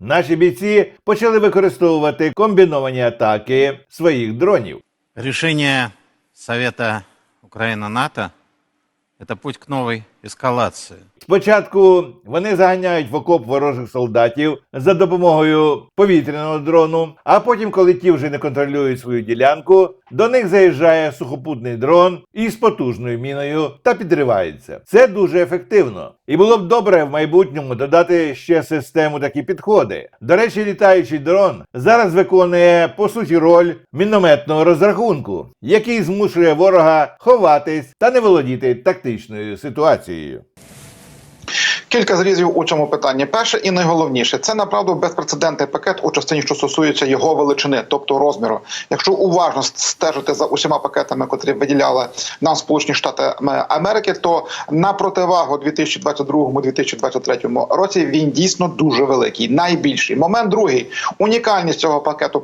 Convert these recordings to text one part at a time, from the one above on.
Наші бійці почали використовувати комбіновані атаки своїх дронів. Рішення Совета Україна НАТО – це путь к новой эскалации. Спочатку вони заганяють в окоп ворожих солдатів за допомогою повітряного дрону, а потім, коли ті вже не контролюють свою ділянку, до них заїжджає сухопутний дрон із потужною міною та підривається. Це дуже ефективно. І було б добре в майбутньому додати ще систему такі підходи. До речі, літаючий дрон зараз виконує по суті роль мінометного розрахунку, який змушує ворога ховатись та не володіти тактичною ситуацією цією. Кілька зрізів у цьому питанні. Перше і найголовніше це направду безпрецедентний пакет у частині, що стосується його величини, тобто розміру. Якщо уважно стежити за усіма пакетами, котрі виділяли нам Сполучені Штати Америки, то на противагу 2022-2023 році він дійсно дуже великий, найбільший. Момент другий унікальність цього пакету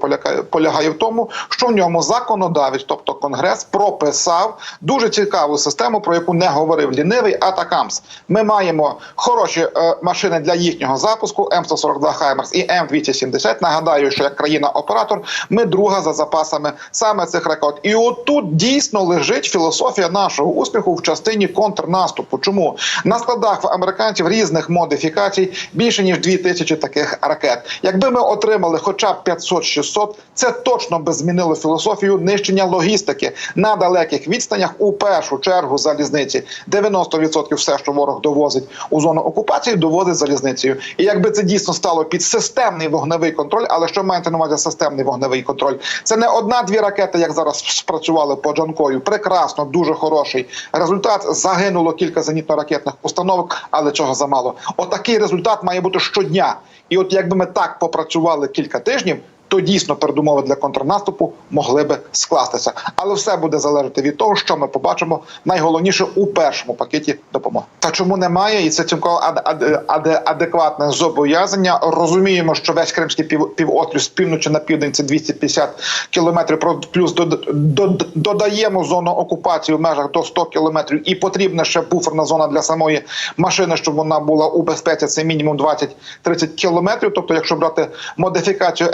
полягає, в тому, що в ньому законодавець, тобто Конгрес, прописав дуже цікаву систему, про яку не говорив лінивий Атакамс. Ми маємо хороші е, машини для їхнього запуску М142 Хаймерс і М270. Нагадаю, що як країна-оператор ми друга за запасами саме цих ракет. І отут дійсно лежить філософія нашого успіху в частині контрнаступу. Чому на складах в американців різних модифікацій більше ніж 2000 таких ракет? Якби ми отримали хоча б 500-600, це точно би змінило філософію нищення логістики на далеких відстанях у першу чергу залізниці. 90% все, що ворог довозить у зону окупації, довозить залізницею. І якби це дійсно стало під системний вогневий контроль, але що маєте на увазі системний вогневий контроль? Це не одна-дві ракети, як зараз спрацювали по Джанкою. Прекрасно, дуже хороший результат. Загинуло кілька зенітно-ракетних установок, але цього замало. Отакий результат має бути щодня. І от якби ми так попрацювали кілька тижнів. То дійсно передумови для контрнаступу могли би скластися, але все буде залежати від того, що ми побачимо найголовніше у першому пакеті допомоги. Та чому немає, і це цілком ад- ад- ад- адекватне зобов'язання. Розуміємо, що весь кримський пів, півострів з півночі на південь це 250 кілометрів. про- Плюс дод- дод- додаємо зону окупації в межах до 100 кілометрів, і потрібна ще буферна зона для самої машини, щоб вона була у безпеці. Це мінімум 20-30 кілометрів. Тобто, якщо брати модифікацію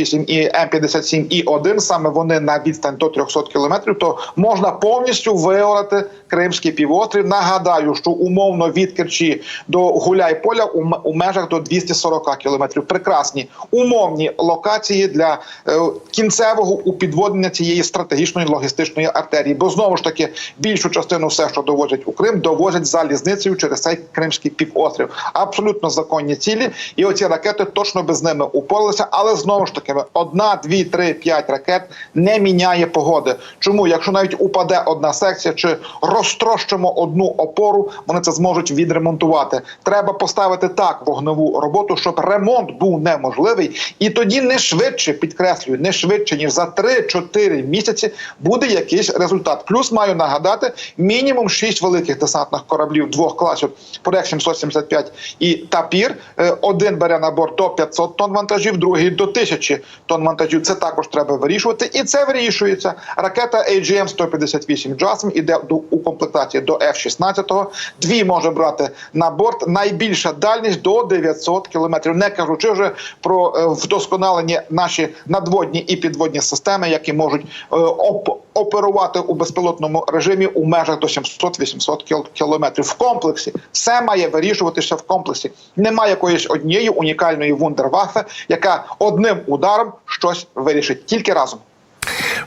М48 і М57 і 1 саме вони на відстань до 300 кілометрів, то можна повністю виорати Кримський півострів. Нагадаю, що умовно від Керчі до Гуляйполя у, у межах до 240 кілометрів. Прекрасні умовні локації для е, кінцевого упідводнення цієї стратегічної логістичної артерії. Бо знову ж таки більшу частину все, що довозять у Крим, довозять залізницею через цей Кримський півострів. Абсолютно законні цілі, і оці ракети точно без ними упоралися. Але знову ж таки, одна, дві, три, п'ять ракет не міняє погоди. Чому, якщо навіть упаде одна секція, чи розтрощимо одну опору, вони це зможуть відремонтувати. Треба поставити так вогневу роботу, щоб ремонт був неможливий, і тоді не швидше підкреслюю, не швидше ніж за 3-4 місяці буде якийсь результат. Плюс маю нагадати мінімум 6 великих десантних кораблів двох класів проект 775 і Тапір. Е, Один бере на борт до 500 тонн вантажів, другий до 1000 тонн вантажів. Це також треба вирішувати, і це вирішується. Ракета AGM-158 JASM іде до у комплектації до F-16. Дві може брати на борт. Найбільша дальність до 900 кілометрів. Не кажучи вже про е, вдосконалені наші надводні і підводні системи, які можуть е, оп- оперувати у безпілотному режимі у межах до 700-800 кілометрів. В комплексі все має вирішуватися в комплексі. Немає якоїсь однієї унікальної вундерваффе, яка одним ударом щось вирішить тільки разом.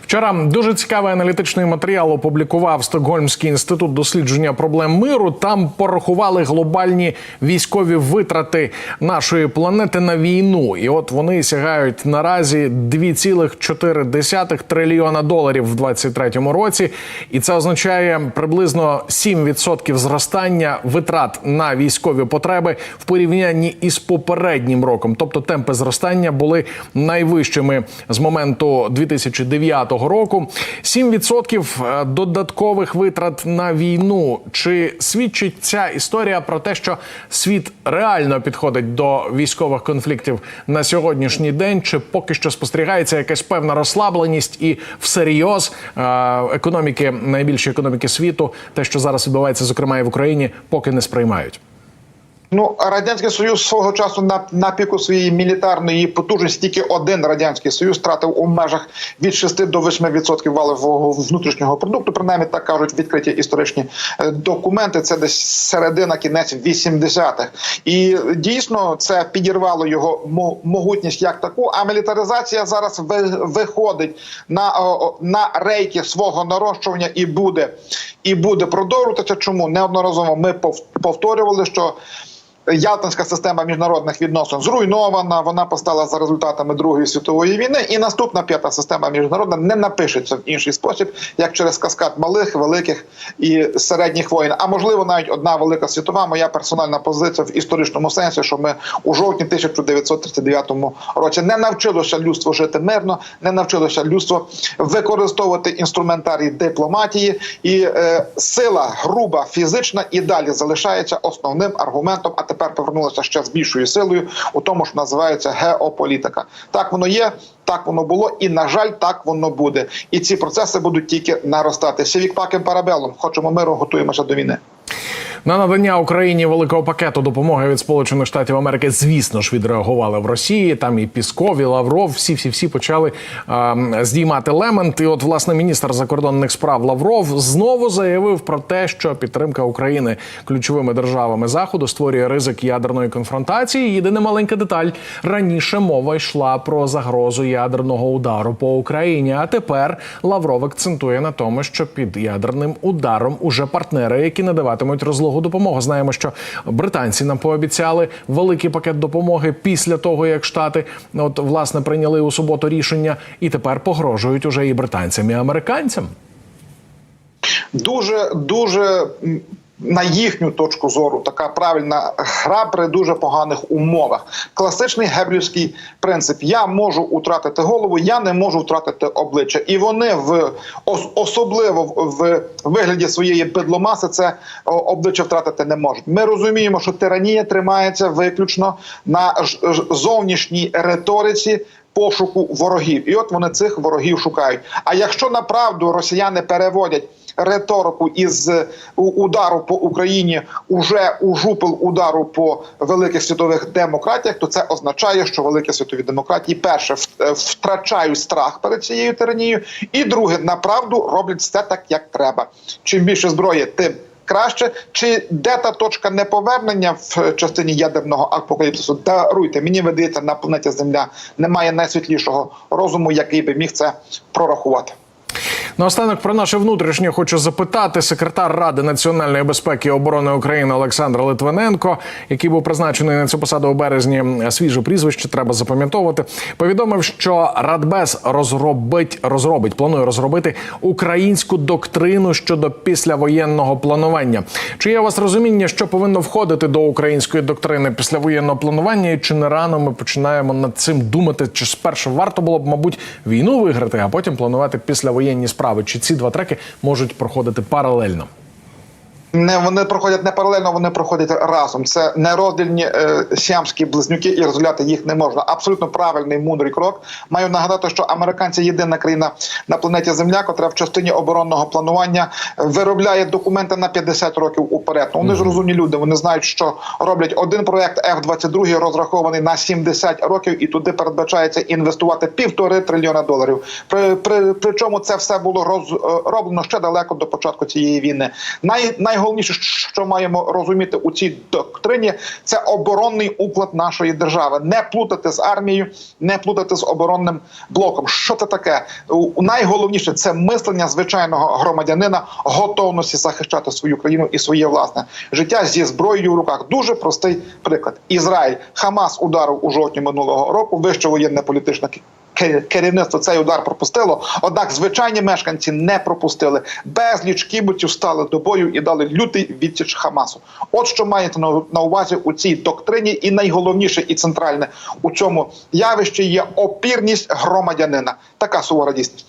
Вчора дуже цікавий аналітичний матеріал опублікував Стокгольмський інститут дослідження проблем миру. Там порахували глобальні військові витрати нашої планети на війну. І от вони сягають наразі 2,4 трильйона доларів в 2023 році. І це означає приблизно 7% зростання витрат на військові потреби в порівнянні із попереднім роком. Тобто темпи зростання були найвищими з моменту 2009 року. 7% додаткових витрат на війну. Чи свідчить ця історія про те, що світ реально підходить до військових конфліктів на сьогоднішній день? Чи поки що спостерігається якась певна розслабленість і всерйоз е, економіки, найбільші економіки світу, те, що зараз відбувається, зокрема і в Україні, поки не сприймають? Ну, радянський союз свого часу на, на піку своєї мілітарної потужності тільки один радянський союз втратив у межах від 6 до 8% валового внутрішнього продукту. Принаймні так кажуть відкриті історичні е, документи. Це десь середина, кінець 80-х. І дійсно це підірвало його могутність як таку. А мілітаризація зараз ви- виходить на, на рейки свого нарощування і буде і буде продовжуватися. Чому неодноразово ми пов- повторювали, що Ялтинська система міжнародних відносин зруйнована. Вона постала за результатами Другої світової війни, і наступна п'ята система міжнародна не напишеться в інший спосіб, як через каскад малих, великих і середніх воїн. А можливо, навіть одна велика світова. Моя персональна позиція в історичному сенсі, що ми у жовтні 1939 році не навчилося людство жити мирно, не навчилося людство використовувати інструментарій дипломатії, і е, сила груба фізична і далі залишається основним аргументом. Тепер повернулася ще з більшою силою у тому, що називається геополітика. Так воно є, так воно було, і на жаль, так воно буде. І ці процеси будуть тільки наростати. Сівік пакем парабелом. Хочемо миру, готуємося до війни. На надання Україні великого пакету допомоги від Сполучених Штатів Америки, звісно ж, відреагували в Росії. Там і Пісков, і Лавров, всі всі всі почали е, здіймати лемент. І от власне міністр закордонних справ Лавров знову заявив про те, що підтримка України ключовими державами заходу створює ризик ядерної конфронтації. Єдина маленька деталь раніше мова йшла про загрозу ядерного удару по Україні. А тепер Лавров акцентує на тому, що під ядерним ударом уже партнери, які надаватимуть розлогу допомогу. Знаємо, що британці нам пообіцяли великий пакет допомоги після того, як штати от власне прийняли у суботу рішення, і тепер погрожують уже і британцям, і американцям. дуже дуже на їхню точку зору така правильна гра при дуже поганих умовах. Класичний геблівський принцип: я можу втратити голову, я не можу втратити обличчя, і вони в особливо в вигляді своєї бедломаси це обличчя втратити не можуть. Ми розуміємо, що тиранія тримається виключно на зовнішній риториці пошуку ворогів, і от вони цих ворогів шукають. А якщо направду росіяни переводять риторику із е, удару по Україні уже у жупел удару по великих світових демократіях, то це означає, що великі світові демократії перше е, втрачають страх перед цією тиранією, і друге направду роблять все так, як треба. Чим більше зброї, тим. Краще чи де та точка неповернення в частині ядерного апокаліпсису? Даруйте, мені видається, на планеті Земля немає найсвітлішого розуму, який би міг це прорахувати. Наостанок про наше внутрішнє хочу запитати секретар Ради національної безпеки і оборони України Олександр Литвиненко, який був призначений на цю посаду у березні. Свіже прізвище треба запам'ятовувати. Повідомив, що Радбез розробить розробить, планує розробити українську доктрину щодо післявоєнного планування. Чи є у вас розуміння, що повинно входити до української доктрини післявоєнного планування, і чи не рано ми починаємо над цим думати? Чи спершу варто було б, мабуть, війну виграти, а потім планувати післявоєнні справи? Чи ці два треки можуть проходити паралельно? Не вони проходять не паралельно, вони проходять разом. Це не роздільні е, сіамські близнюки, і розділяти їх не можна. Абсолютно правильний мудрий крок. Маю нагадати, що американці єдина країна на планеті Земля, котра в частині оборонного планування виробляє документи на 50 років уперед. Ну, вони ж розумні люди. Вони знають, що роблять один проект F-22 розрахований на 70 років, і туди передбачається інвестувати півтори трильйона доларів. При, при, причому це все було розроблено ще далеко до початку цієї війни. Най, найголовніше, що маємо розуміти у цій доктрині, це оборонний уклад нашої держави. Не плутати з армією, не плутати з оборонним блоком. Що це таке? Найголовніше це мислення звичайного громадянина, готовності захищати свою країну і своє власне життя зі зброєю в руках. Дуже простий приклад. Ізраїль Хамас ударив у жовтні минулого року. Вище воєнне політичне керівництво цей удар пропустило. Однак звичайні мешканці не пропустили. Безліч кібуців стали до бою і дали лютий відсіч Хамасу. От що маєте на, увазі у цій доктрині, і найголовніше і центральне у цьому явищі є опірність громадянина. Така сувора дійсність.